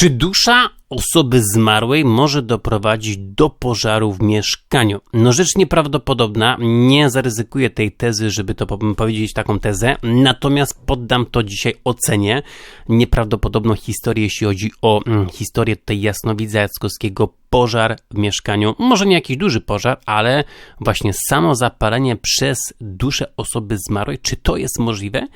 Czy dusza osoby zmarłej może doprowadzić do pożaru w mieszkaniu? No rzecz nieprawdopodobna, nie zaryzykuję tej tezy, żeby to powiedzieć taką tezę, natomiast poddam to dzisiaj ocenie. Nieprawdopodobną historię, jeśli chodzi o mm, historię tutaj Jasnowidza Jackowskiego, pożar w mieszkaniu, może nie jakiś duży pożar, ale właśnie samo zapalenie przez duszę osoby zmarłej, czy to jest możliwe?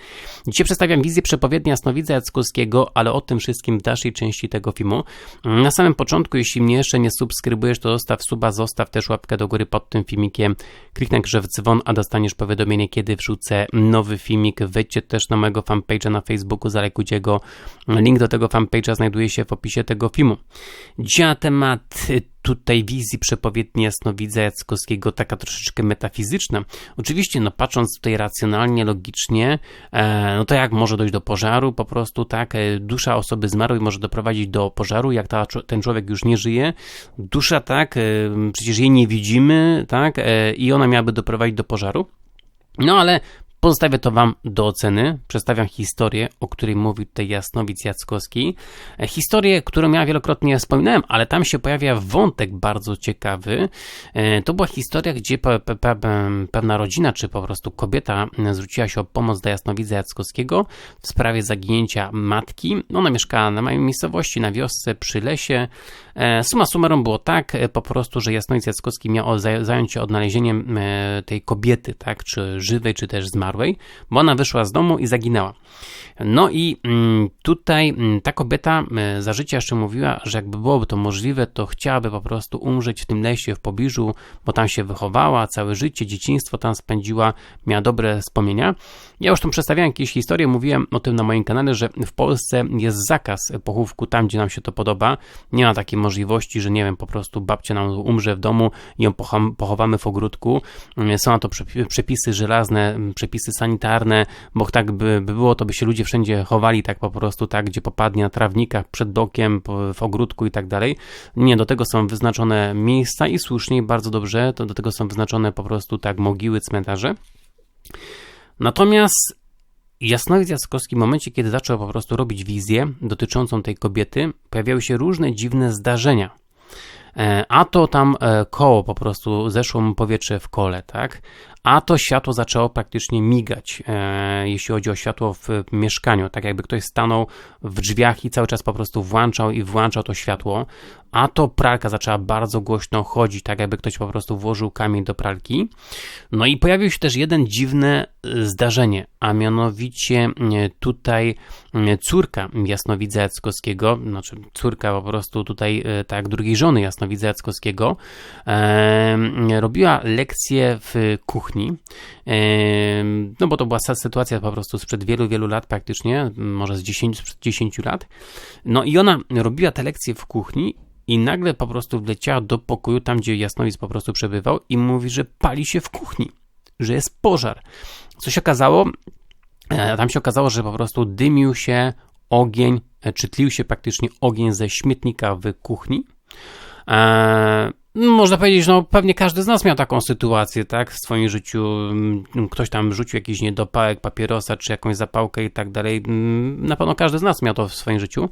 Dzisiaj przedstawiam wizję przepowiedni Jasnowidza Jackowskiego, ale o tym wszystkim w dalszej części tego filmu. Na samym początku, jeśli mnie jeszcze nie subskrybujesz, to zostaw suba, zostaw też łapkę do góry pod tym filmikiem, kliknij grze w dzwon, a dostaniesz powiadomienie, kiedy wrzucę nowy filmik. Wejdźcie też na mojego fanpage'a na Facebooku, zalajkujcie go. Link do tego fanpage'a znajduje się w opisie tego filmu. Dzisiaj temat tutaj wizji przepowiedni jasnowidza Jackowskiego taka troszeczkę metafizyczna. Oczywiście, no patrząc tutaj racjonalnie, logicznie, e, no to jak może dojść do pożaru, po prostu tak, e, dusza osoby zmarłej może doprowadzić do pożaru, jak ta, ten człowiek już nie żyje, dusza tak, e, przecież jej nie widzimy, tak, i ona miałaby doprowadzić do pożaru. No ale Pozostawię to Wam do oceny. Przedstawiam historię, o której mówił tutaj Jasnowic Jackowski. E, historię, którą ja wielokrotnie wspominałem, ale tam się pojawia wątek bardzo ciekawy. E, to była historia, gdzie pe pe pe pewna rodzina, czy po prostu kobieta zwróciła się o pomoc do Jasnowidza Jackowskiego w sprawie zaginięcia matki. Ona mieszkała na małej miejscowości, na wiosce, przy lesie. E, suma summarum było tak po prostu, że Jasnowic Jackowski miał zająć się odnalezieniem tej kobiety, tak, czy żywej, czy też zmarłej bo ona wyszła z domu i zaginęła. No i mm, tutaj mm, ta kobieta e, za życia jeszcze mówiła, że jakby byłoby to możliwe, to chciałaby po prostu umrzeć w tym lesie w pobliżu, bo tam się wychowała, całe życie, dzieciństwo tam spędziła, miała dobre wspomnienia. Ja już tam przedstawiałem jakieś historie, mówiłem o tym na moim kanale, że w Polsce jest zakaz pochówku tam, gdzie nam się to podoba. Nie ma takiej możliwości, że nie wiem, po prostu babcia nam umrze w domu i ją pochowamy w ogródku. Są na to przepisy żelazne, przepisy sanitarne, bo tak by, by było, to by się ludzie wszędzie chowali tak po prostu, tak, gdzie popadnie na trawnikach, przed dokiem, w ogródku i tak dalej. Nie, do tego są wyznaczone miejsca i słusznie, bardzo dobrze, to do tego są wyznaczone po prostu tak mogiły, cmentarze. Natomiast Jasnowic Jaskowski w momencie, kiedy zaczął po prostu robić wizję dotyczącą tej kobiety, pojawiały się różne dziwne zdarzenia. E, a to tam e, koło po prostu zeszło mu powietrze w kole, tak? A to światło zaczęło praktycznie migać, e, jeśli chodzi o światło w mieszkaniu, tak jakby ktoś stanął w drzwiach i cały czas po prostu włączał i włączał to światło, a to pralka zaczęła bardzo głośno chodzić, tak jakby ktoś po prostu włożył kamień do pralki. No i pojawił się też jeden dziwne e, zdarzenie, a mianowicie e, tutaj e, córka Jasnowidza Jackowskiego, znaczy córka po prostu tutaj tak drugiej żony Jasnowidza Jackowskiego, e, robiła lekcje w kuchni, e, no bo to była sytuacja po prostu sprzed wielu, wielu lat praktycznie, może z 10, 10 lat, no i ona robiła te lekcje w kuchni i nagle po prostu wleciała do pokoju, tam gdzie Jasnowic po prostu przebywał i mówi, że pali się w kuchni, że jest pożar. Co się okazało? E, tam się okazało, że po prostu dymił się ogień, e, czy tlił się praktycznie ogień ze śmietnika w kuchni. Można powiedzieć, no pewnie każdy z nas miał taką sytuację, tak, w swoim życiu. Mm, ktoś tam rzucił jakiś niedopałek, papierosa, czy jakąś zapałkę i tak dalej. Mm, na pewno każdy z nas miał to w swoim życiu.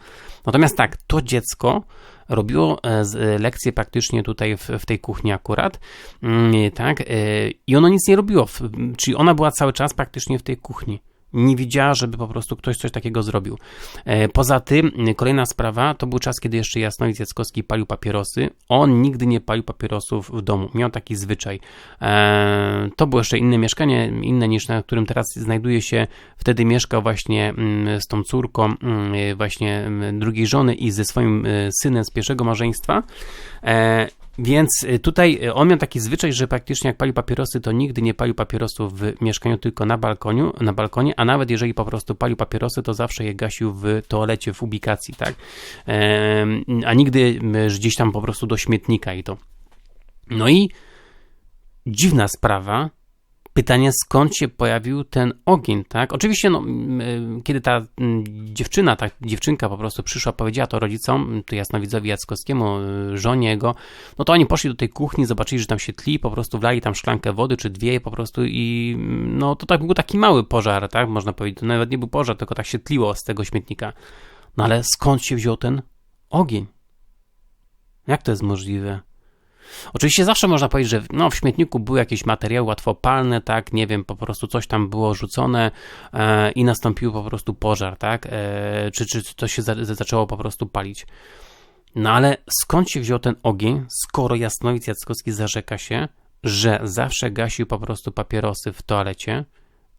Natomiast tak, to dziecko robiło e, e, lekcje praktycznie tutaj w, w tej kuchni akurat, mm, tak, e, i ono nic nie robiło, czyli ona była cały czas praktycznie w tej kuchni nie widziała, żeby po prostu ktoś coś takiego zrobił. E, poza tym, kolejna sprawa, to był czas, kiedy jeszcze Jasnowic Jackowski palił papierosy. On nigdy nie palił papierosów w domu. Miał taki zwyczaj. E, to było jeszcze inne mieszkanie, inne niż na którym teraz znajduje się. Wtedy mieszkał właśnie mm, z tą córką mm, właśnie mm, drugiej żony i ze swoim e, synem z pierwszego małżeństwa. Więc y, tutaj y, on miał taki zwyczaj, że praktycznie jak palił papierosy, to nigdy nie palił papierosów w mieszkaniu, tylko na balkoniu, na balkonie, a nawet jeżeli po prostu palił papierosy, to zawsze je gasił w toalecie, w ubikacji, tak? A nigdy gdzieś tam po prostu do śmietnika i to. No i dziwna sprawa, pytanie, skąd się pojawił ten ogień, tak? Oczywiście, no, kiedy ta dziewczyna, ta dziewczynka po prostu przyszła, powiedziała to rodzicom, to Jasnowidzowi Jackowskiemu, y, żonie jego, no to oni poszli do tej kuchni, zobaczyli, że tam się tli, po prostu wlali tam szklankę wody, czy dwie po prostu i no to tak był taki mały pożar, tak? Można powiedzieć, to nawet nie był pożar, tylko tak się tliło z tego śmietnika. No ale skąd się wziął ten ogień. Jak to jest możliwe? Oczywiście zawsze można powiedzieć, że no, w śmietniku były jakieś materiały łatwopalne, tak, nie wiem, po prostu coś tam było rzucone e, i nastąpił po prostu pożar, tak, e, czy, czy to się za, zaczęło po prostu palić. No ale skąd się wziął ten ogień, skoro Jasnowic Jackowski zarzeka się, że zawsze gasił po prostu papierosy w toalecie,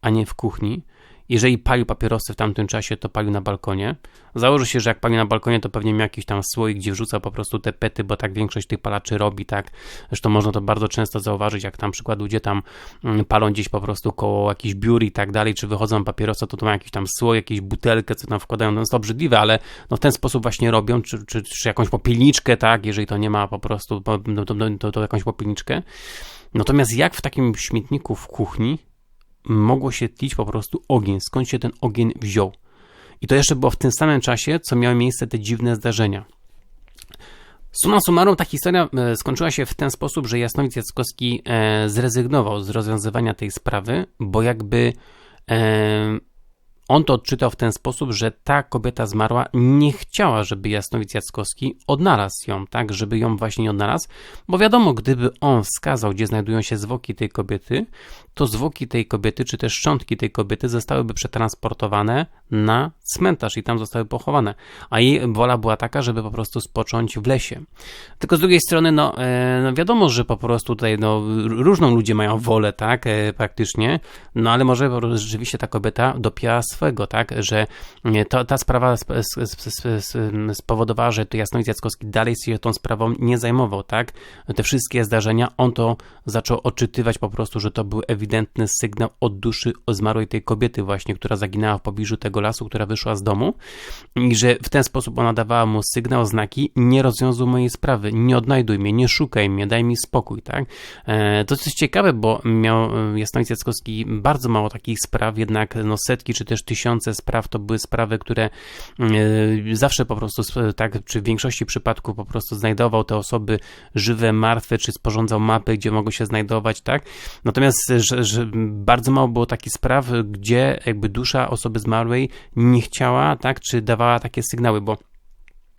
a nie w kuchni, jeżeli palił papierosy w tamtym czasie, to palił na balkonie. Założy się, że jak palił na balkonie, to pewnie miał jakiś tam słoik, gdzie wrzuca po prostu te pety, bo tak większość tych palaczy robi, tak. Zresztą można to bardzo często zauważyć, jak tam przykład ludzie tam mm, palą gdzieś po prostu koło jakichś biur i tak dalej, czy wychodzą papierosa, to to ma jakiś tam słoj, jakieś butelkę, co tam wkładają, no jest obrzydliwe, ale no w ten sposób właśnie robią, czy, czy, czy jakąś popielniczkę, tak, jeżeli to nie ma po prostu, no to, to, to jakąś popielniczkę. Natomiast jak w takim śmietniku w kuchni mogło się tlić po prostu ogień, skąd się ten ogień wziął. I to jeszcze było w tym samym czasie, co miały miejsce te dziwne zdarzenia. Suma summarum, ta historia e, skończyła się w ten sposób, że Jasnowic Jackowski e, zrezygnował z rozwiązywania tej sprawy, bo jakby e, on to odczytał w ten sposób, że ta kobieta zmarła nie chciała, żeby Jasnowic Jackowski odnalazł ją, tak, żeby ją właśnie odnalazł, bo wiadomo, gdyby on wskazał, gdzie znajdują się zwłoki tej kobiety, to zwłoki tej kobiety, czy też szczątki tej kobiety zostałyby przetransportowane na cmentarz i tam zostały pochowane. A jej wola była taka, żeby po prostu spocząć w lesie. Tylko z drugiej strony, no, e, no wiadomo, że po prostu tutaj no, różną ludzie mają wolę, tak, e, praktycznie, no ale może rzeczywiście ta kobieta dopięła swego, tak, że e, to, ta sprawa spowodowała, że to Jasnowic Jackowski dalej się tą sprawą nie zajmował, tak, te wszystkie zdarzenia, on to zaczął odczytywać po prostu, że to był ewidentny sygnał od duszy zmarłej tej kobiety właśnie, która zaginęła w pobliżu tego lasu, która wyszła z domu i że w ten sposób ona dawała mu sygnał, znaki, nie rozwiązuj mojej sprawy, nie odnajduj mnie, nie szukaj mnie, daj mi spokój, tak? E, to jest ciekawe, bo miał e, Jasnowic Jackowski bardzo mało takich spraw, jednak no setki czy też tysiące spraw to były sprawy, które e, zawsze po prostu, tak, czy w większości przypadków po prostu znajdował te osoby żywe, martwe, czy sporządzał mapy, gdzie mogły się znajdować, tak? Natomiast, że, że bardzo mało było takich spraw, gdzie jakby dusza osoby zmarłej nie chciała, tak, czy dawała takie sygnały, bo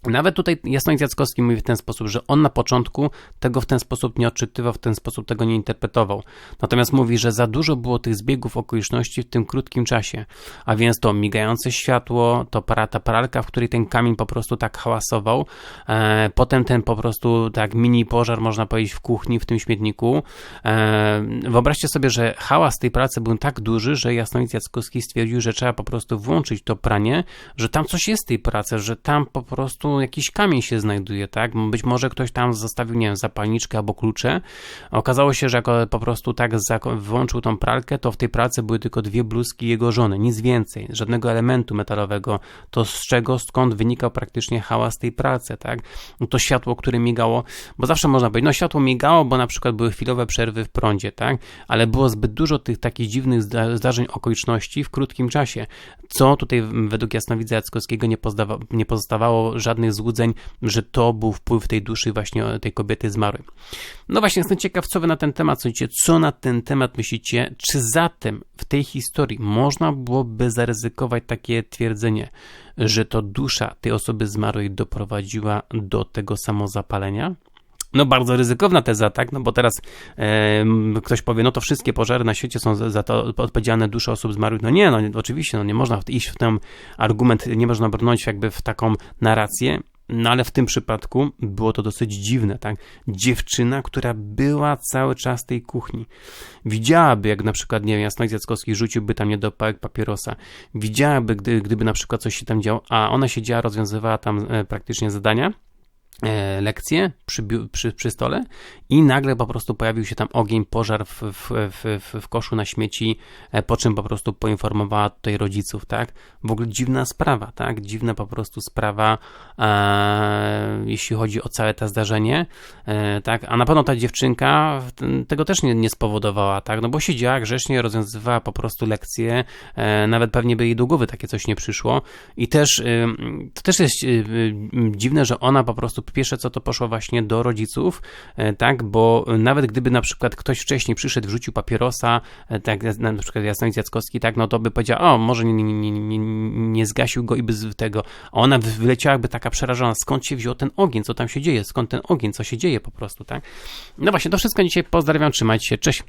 nawet tutaj Jasnowic Jackowski mówi w ten sposób, że on na początku tego w ten sposób nie odczytywał, w ten sposób tego nie interpretował. Natomiast mówi, że za dużo było tych zbiegów okoliczności w tym krótkim czasie. A więc to migające światło, to para, ta paralka, w której ten kamień po prostu tak hałasował. E, potem ten po prostu tak mini pożar, można powiedzieć, w kuchni, w tym śmietniku. E, wyobraźcie sobie, że hałas tej pracy był tak duży, że Jasnowic Jackowski stwierdził, że trzeba po prostu włączyć to pranie, że tam coś jest w tej pracy, że tam po prostu jakiś kamień się znajduje, tak? Być może ktoś tam zostawił, nie wiem, zapalniczkę albo klucze. Okazało się, że jak po prostu tak wyłączył tą pralkę, to w tej pracy były tylko dwie bluzki jego żony, nic więcej, żadnego elementu metalowego. To z czego, skąd wynikał praktycznie hałas tej pracy, tak? To światło, które migało, bo zawsze można powiedzieć, no światło migało, bo na przykład były chwilowe przerwy w prądzie, tak? Ale było zbyt dużo tych takich dziwnych zdarzeń, okoliczności w krótkim czasie, co tutaj według Jasnowidza Jackowskiego nie, nie pozostawało żadnych żadnych złudzeń, że to był wpływ tej duszy właśnie tej kobiety zmarłej. No właśnie, jestem ciekaw, co wy na ten temat sądzicie, co na ten temat myślicie, czy zatem w tej historii można byłoby zaryzykować takie twierdzenie, że to dusza tej osoby zmarłej doprowadziła do tego samozapalenia? No bardzo ryzykowna teza, tak? No bo teraz e, ktoś powie, no to wszystkie pożary na świecie są za, za to odpowiedzialne dusze osób zmarłych. No nie, no oczywiście, no nie można iść w ten argument, nie można brnąć jakby w taką narrację. No ale w tym przypadku było to dosyć dziwne, tak? Dziewczyna, która była cały czas w tej kuchni. Widziałaby, jak na przykład, nie wiem, Jasnowic Jackowski rzuciłby tam niedopałek papierosa. Widziałaby, gdy, gdyby na przykład coś się tam działo, a ona siedziała, rozwiązywała tam e, praktycznie zadania lekcję przy, przy, przy, stole i nagle po prostu pojawił się tam ogień, pożar w, w, w, w, koszu na śmieci, e, po czym po prostu poinformowała tutaj rodziców, tak? W ogóle dziwna sprawa, tak? Dziwna po prostu sprawa, e, jeśli chodzi o całe to zdarzenie, e, tak? A na pewno ta dziewczynka tego też nie, nie spowodowała, tak? No bo siedziała grzecznie, rozwiązywała po prostu lekcje, e, nawet pewnie by jej do głowy takie coś nie przyszło i też, e, to też jest dziwne, że ona po prostu pierwsze co to poszło właśnie do rodziców, e, tak, bo nawet gdyby na przykład ktoś wcześniej przyszedł, wrzucił papierosa, e, tak, na przykład Jasnowic Jackowski, tak, no to by powiedział, o, może nie, nie, nie, nie, zgasił go i by z tego, a ona wy- wyleciałaby taka przerażona, skąd się wziął ten ogień, co tam się dzieje, skąd ten ogień, co się dzieje po prostu, tak. No właśnie, to wszystko dzisiaj pozdrawiam, trzymajcie się, cześć.